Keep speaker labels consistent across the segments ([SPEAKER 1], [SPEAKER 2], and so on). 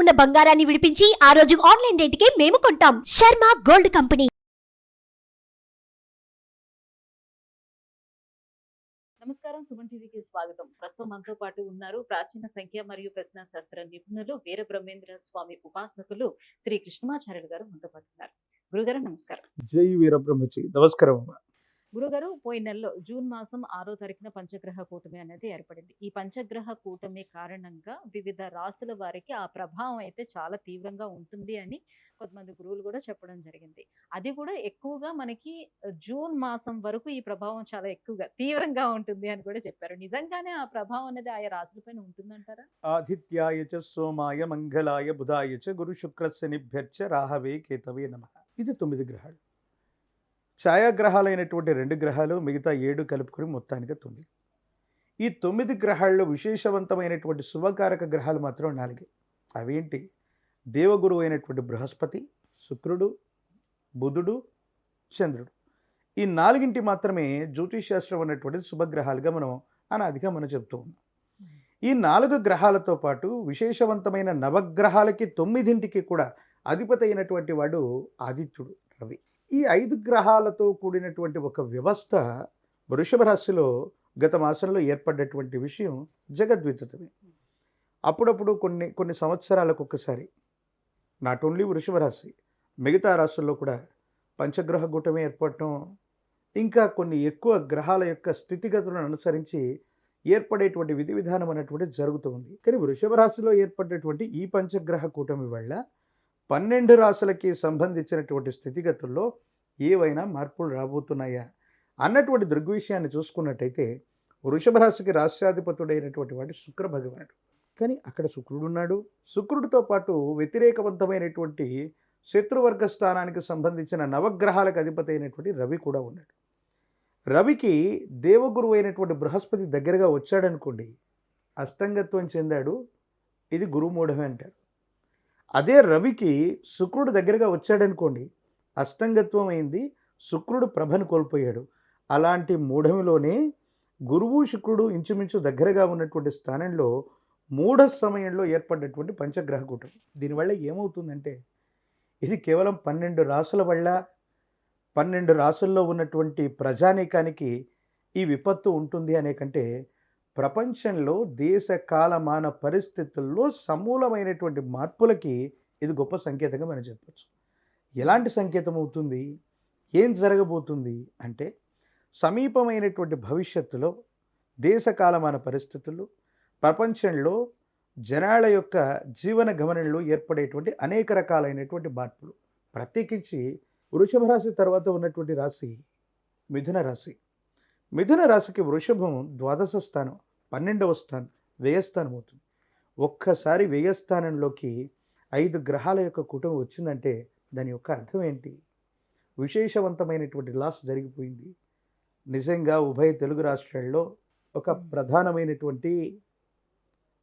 [SPEAKER 1] ఉన్న బంగారాన్ని విడిపించి ఆ రోజు ఆన్లైన్ రేటుకే మేము కొంటాం. Sharma gold company.
[SPEAKER 2] నమస్కారం సుమన్ టీవీకి స్వాగతం. ప్రస్తుతం మనతో పాటు ఉన్నారు ప్రాచీన సంఖ్య మరియు ప్రశ్న శాస్త్ర నిపుణులు వీర బ్రహ్మేంద్ర స్వామి ఉపాసకులు శ్రీ కృష్ణమాచార్యులు గారు మనతో పాటు ఉన్నారు. గురుగారు నమస్కారం.
[SPEAKER 3] జై వీరబ్రహ్మచి నమస్కారం అమ్మ.
[SPEAKER 2] గురుగారు పోయిన నెలలో జూన్ మాసం ఆరో తారీఖున పంచగ్రహ కూటమి అనేది ఏర్పడింది. ఈ పంచగ్రహ కూటమి కారణంగా వివిధ రాసుల వారికి ఆ ప్రభావం అయితే చాలా తీవ్రంగా ఉంటుంది అని కొంతమంది గురువులు కూడా చెప్పడం జరిగింది. అది కూడా ఎక్కువగా మనకి జూన్ మాసం వరకు ఈ ప్రభావం చాలా ఎక్కువగా తీవ్రంగా ఉంటుంది అని కూడా చెప్పారు. నిజంగానే ఆ ప్రభావం అనేది ఆయా రాసులపైన ఉంటుందంటారా?
[SPEAKER 3] ఆదిత్యాయ చ సోమాయ మంగళాయ బుధాయ చ గురు శుక్ర శనిభ్యర్చ రాహవే కేతవే నమ. ఇది తొమ్మిది గ్రహాలు. ఛాయాగ్రహాలైనటువంటి రెండు గ్రహాలు మిగతా ఏడు కలుపుకొని మొత్తానికి తొమ్మిది. ఈ తొమ్మిది గ్రహాల్లో విశేషవంతమైనటువంటి శుభకారక గ్రహాలు మాత్రం నాలుగే. అవేంటి? దేవగురు అయినటువంటి బృహస్పతి శుక్రుడు బుధుడు చంద్రుడు. ఈ నాలుగింటి మాత్రమే జ్యోతిష్ శాస్త్రం అన్నటువంటిది శుభగ్రహాలుగా మనం అనాదిగా మనం చెప్తూ ఉన్నాం. ఈ నాలుగు గ్రహాలతో పాటు విశేషవంతమైన నవగ్రహాలకి తొమ్మిదింటికి కూడా అధిపతి అయినటువంటి వాడు ఆదిత్యుడు రవి. ఈ ఐదు గ్రహాలతో కూడినటువంటి ఒక వ్యవస్థ వృషభ రాశిలో గత మాసంలో ఏర్పడ్డటువంటి విషయం జగద్వితమే అప్పుడప్పుడు కొన్ని కొన్ని సంవత్సరాలకు ఒకసారి నాట్ ఓన్లీ వృషభ రాశి మిగతా రాశుల్లో కూడా పంచగ్రహ కూటమి ఏర్పడటం ఇంకా కొన్ని ఎక్కువ గ్రహాల యొక్క స్థితిగతులను అనుసరించి ఏర్పడేటువంటి విధి విధానం అనేటువంటిది జరుగుతుంది కానీ వృషభ రాశిలో ఏర్పడేటువంటి ఈ పంచగ్రహ కూటమి వల్ల పన్నెండు రాశులకి సంబంధించినటువంటి స్థితిగతుల్లో ఏవైనా మార్పులు రాబోతున్నాయా? అన్నటువంటి దృగ్విషయాన్ని చూసుకున్నట్టయితే వృషభ రాశికి రాష్ట్రాధిపతుడైనటువంటి వాడు శుక్ర భగవానుడు. కానీ అక్కడ శుక్రుడు ఉన్నాడు. శుక్రుడితో పాటు వ్యతిరేకవంతమైనటువంటి శత్రువర్గ స్థానానికి సంబంధించిన నవగ్రహాలకు అధిపతి అయినటువంటి రవి కూడా ఉన్నాడు. రవికి దేవగురు అయినటువంటి బృహస్పతి దగ్గరగా వచ్చాడనుకోండి అస్తంగత్వం చెందాడు ఇది గురుమూఢమే అంటారు. అదే రవికి శుక్రుడు దగ్గరగా వచ్చాడనుకోండి అష్టంగత్వం అయింది శుక్రుడు ప్రభను కోల్పోయాడు. అలాంటి మూఢమిలోనే గురువు శుక్రుడు ఇంచుమించు దగ్గరగా ఉన్నటువంటి స్థానంలో మూఢ సమయంలో ఏర్పడినటువంటి పంచగ్రహ కూటమి దీనివల్ల ఏమవుతుందంటే ఇది కేవలం పన్నెండు రాసుల వల్ల పన్నెండు రాసుల్లో ఉన్నటువంటి ప్రజానీకానికి ఈ విపత్తు ఉంటుంది అనే కంటే ప్రపంచంలో దేశ కాలమాన పరిస్థితుల్లో సమూలమైనటువంటి మార్పులకి ఇది గొప్ప సంకేతంగా మనం చెప్పచ్చు. ఎలాంటి సంకేతం అవుతుంది? ఏం జరగబోతుంది? అంటే సమీపమైనటువంటి భవిష్యత్తులో దేశ కాలమాన పరిస్థితులు ప్రపంచంలో జనాల యొక్క జీవన గమనంలో ఏర్పడేటువంటి అనేక రకాలైనటువంటి మార్పులు. ప్రత్యేకించి వృషభ రాశి తర్వాత ఉన్నటువంటి రాశి మిథున రాశి. మిథున రాశికి వృషభం ద్వాదశ స్థానం పన్నెండవ స్థానం వ్యయస్థానం అవుతుంది. ఒక్కసారి వ్యయస్థానంలోకి ఐదు గ్రహాల యొక్క కుటుంబం వచ్చిందంటే దాని యొక్క అర్థం ఏంటి? విశేషవంతమైనటువంటి లాస్ జరిగిపోయింది. నిజంగా ఉభయ తెలుగు రాష్ట్రాల్లో ఒక ప్రధానమైనటువంటి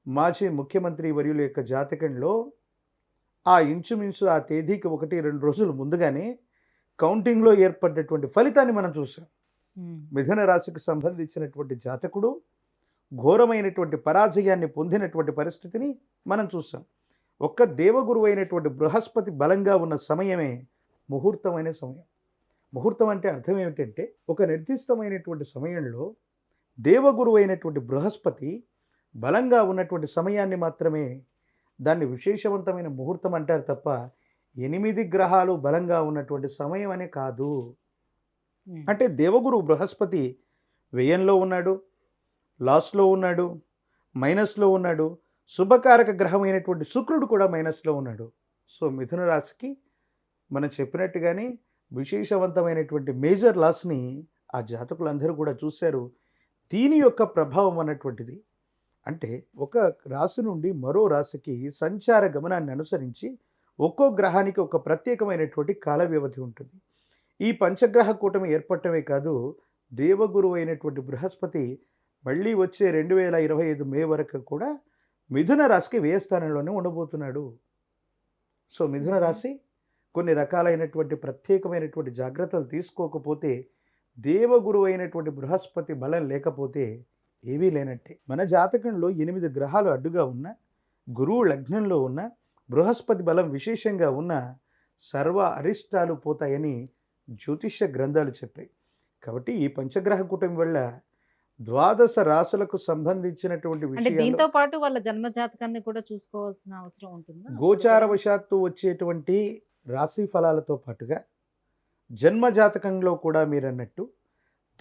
[SPEAKER 3] మాజీ ముఖ్యమంత్రి వర్యుల యొక్క జాతకంలో ఆ ఇంచుమించు ఆ తేదీకి ఒకటి రెండు రోజులు ముందుగానే కౌంటింగ్లో ఏర్పడినటువంటి ఫలితాన్ని మనం చూసాం మిథున రాశికి సంబంధించినటువంటి జాతకుడు ఘోరమైనటువంటి పరాజయాన్ని పొందినటువంటి పరిస్థితిని మనం చూసాం ఒక్క దేవగురు అయినటువంటి బృహస్పతి బలంగా ఉన్న సమయమే ముహూర్తమైన సమయం. ముహూర్తం అంటే అర్థం ఏమిటంటే ఒక నిర్దిష్టమైనటువంటి సమయంలో దేవగురు అయినటువంటి బృహస్పతి బలంగా ఉన్నటువంటి సమయాన్ని మాత్రమే దాన్ని విశేషవంతమైన ముహూర్తం అంటారు తప్ప ఎనిమిది గ్రహాలు బలంగా ఉన్నటువంటి సమయం అనే కాదు. అంటే దేవగురు బృహస్పతి వ్యయంలో ఉన్నాడు లాస్లో ఉన్నాడు మైనస్లో ఉన్నాడు శుభకారక గ్రహమైనటువంటి శుక్రుడు కూడా మైనస్లో ఉన్నాడు. సో మిథున రాశికి మనం చెప్పినట్టుగానే విశేషవంతమైనటువంటి మేజర్ లాస్ని ఆ జాతకులందరూ కూడా చూశారు. దీని యొక్క ప్రభావం అన్నటువంటిది. అంటే ఒక రాశి నుండి మరో రాశికి సంచార గమనాన్ని అనుసరించి ఒక్కో గ్రహానికి ఒక ప్రత్యేకమైనటువంటి కాల వ్యవధి ఉంటుంది. ఈ పంచగ్రహ కూటమి ఏర్పడటమే కాదు దేవగురు అయినటువంటి బృహస్పతి మళ్ళీ వచ్చే రెండు వేల ఇరవై ఐదు మే వరకు కూడా మిథున రాశికి వ్యయ స్థానంలోనే ఉండబోతున్నాడు. సో మిథున రాశి కొన్ని రకాలైనటువంటి ప్రత్యేకమైనటువంటి జాగ్రత్తలు తీసుకోకపోతే దేవగురు అయినటువంటి బృహస్పతి బలం లేకపోతే ఏవీ లేనట్టే. మన జాతకంలో ఎనిమిది గ్రహాలు అడ్డుగా ఉన్న గురువు లగ్నంలో ఉన్న బృహస్పతి బలం విశేషంగా ఉన్న సర్వ అరిష్టాలు పోతాయని జ్యోతిష్య గ్రంథాలు చెప్పాయి. కాబట్టి ఈ పంచగ్రహ కూటమి వల్ల ద్వాదశ రాసులకు సంబంధించినటువంటి
[SPEAKER 2] అంటే దీంతో పాటు వాళ్ళ జన్మ జాతకాన్ని కూడా చూసుకోవాల్సిన అవసరం ఉంటుందా?
[SPEAKER 3] గోచారవశాత్తు వచ్చేటువంటి రాశి ఫలాలతో పాటుగా జన్మ జాతకంలో కూడా మీరన్నట్టు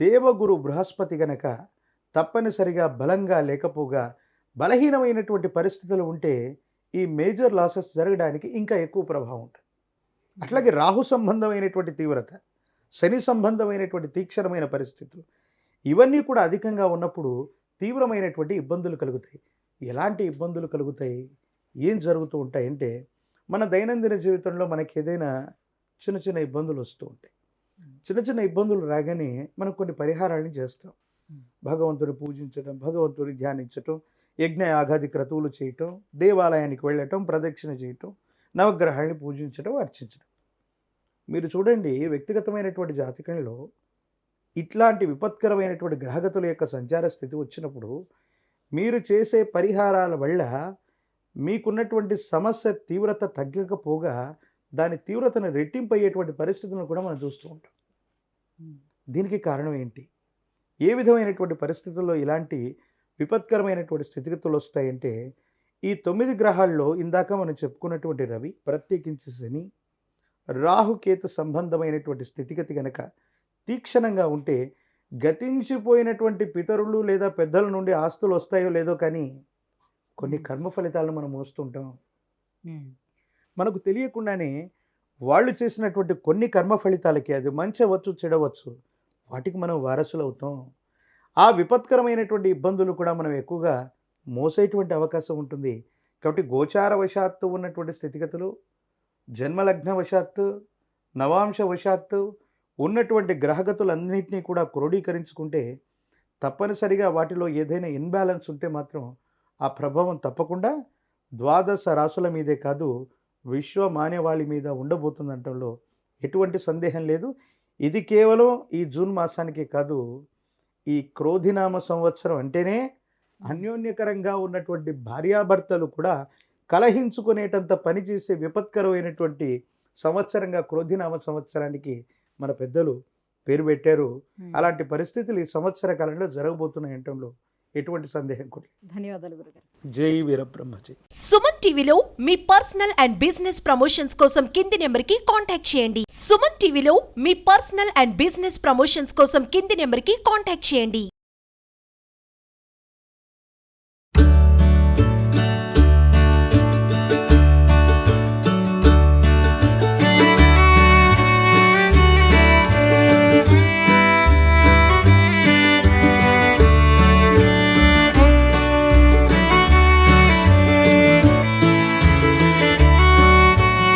[SPEAKER 3] దేవగురు బృహస్పతి గనక తప్పనిసరిగా బలంగా లేకపోగా బలహీనమైనటువంటి పరిస్థితులు ఉంటే ఈ మేజర్ లాసెస్ జరగడానికి ఇంకా ఎక్కువ ప్రభావం ఉంటుంది. అట్లాగే రాహు సంబంధమైనటువంటి తీవ్రత శని సంబంధమైనటువంటి తీక్షణమైన పరిస్థితులు ఇవన్నీ కూడా అధికంగా ఉన్నప్పుడు తీవ్రమైనటువంటి ఇబ్బందులు కలుగుతాయి. ఎలాంటి ఇబ్బందులు కలుగుతాయి? ఏం జరుగుతూ ఉంటాయంటే మన దైనందిన జీవితంలో మనకి ఏదైనా చిన్న చిన్న ఇబ్బందులు వస్తూ ఉంటాయి. చిన్న చిన్న ఇబ్బందులు రాగానే మనం కొన్ని పరిహారాలను చేస్తాం. భగవంతుని పూజించడం భగవంతుని ధ్యానించటం యజ్ఞ యాగాది క్రతువులు చేయటం దేవాలయానికి వెళ్ళటం ప్రదక్షిణ చేయటం నవగ్రహాన్ని పూజించడం అర్చించడం మీరు చూడండి వ్యక్తిగతమైనటువంటి జాతకంలో ఇట్లాంటి విపత్కరమైనటువంటి గ్రహగతుల యొక్క సంచార స్థితి వచ్చినప్పుడు మీరు చేసే పరిహారాల వల్ల మీకున్నటువంటి సమస్య తీవ్రత తగ్గకపోగా దాని తీవ్రతను రెట్టింపు అయ్యేటువంటి పరిస్థితులను కూడా మనం చూస్తూ ఉంటాం. దీనికి కారణం ఏంటి? ఏ విధమైనటువంటి పరిస్థితుల్లో ఇలాంటి విపత్కరమైనటువంటి స్థితిగతులు వస్తాయంటే ఈ తొమ్మిది గ్రహాల్లో ఇందాక మనం చెప్పుకున్నటువంటి రవి ప్రత్యేకించి శని రాహుకేతు సంబంధమైనటువంటి స్థితిగతి గనక తీక్షణంగా ఉంటే గతించిపోయినటువంటి పితరులు లేదా పెద్దల నుండి ఆస్తులు వస్తాయో లేదో కానీ కొన్ని కర్మ ఫలితాలను మనం మోస్తుంటాం. మనకు తెలియకుండానే వాళ్ళు చేసినటువంటి కొన్ని కర్మ ఫలితాలకి అది మంచి అవ్వచ్చు చెడవచ్చు వాటికి మనం వారసులు అవుతాం. ఆ విపత్కరమైనటువంటి ఇబ్బందులు కూడా మనం ఎక్కువగా మోసేటువంటి అవకాశం ఉంటుంది. కాబట్టి గోచారవశాత్తు ఉన్నటువంటి స్థితిగతులు జన్మలగ్నవశాత్తు నవాంశవశాత్తు నవాంశ వశాత్తు ఉన్నటువంటి గ్రహగతులన్నింటినీ కూడా క్రోడీకరించుకుంటే తప్పనిసరిగా వాటిలో ఏదైనా ఇన్బ్యాలెన్స్ ఉంటే మాత్రం ఆ ప్రభావం తప్పకుండా ద్వాదశ రాసుల మీదే కాదు విశ్వ మాన్యవాళి మీద ఉండబోతుందటంలో ఎటువంటి సందేహం లేదు. ఇది కేవలం ఈ జూన్ మాసానికి కాదు ఈ క్రోధినామ సంవత్సరం అంటేనే అన్యోన్యకరంగా ఉన్నటువంటి భార్యాభర్తలు కూడా కలహించుకునేటంత పనిచేసే విపత్కరమైనటువంటి సంవత్సరంగా క్రోధినామ సంవత్సరానికి మన పెద్దలు పేరు పెట్టారు. అలాంటి పరిస్థితులు ఈ సంవత్సర కాలంలో జరగబోతున్నాయి అనటంలో ఎటువంటి సందేహం కూడా.
[SPEAKER 2] ధన్యవాదాలు గురుగారు.
[SPEAKER 3] జై వీరబ్రహ్మజీ.
[SPEAKER 1] సుమన్ టీవీలో మీ పర్సనల్ అండ్ బిజినెస్ ప్రమోషన్స్ కోసం కింది నెంబర్కి కాంటాక్ట్ చేయండి. సుమన్ టీవీలో మీ పర్సనల్ అండ్ బిజినెస్ ప్రమోషన్స్ కోసం కింది నెంబర్కి కాంటాక్ట్ చేయండి.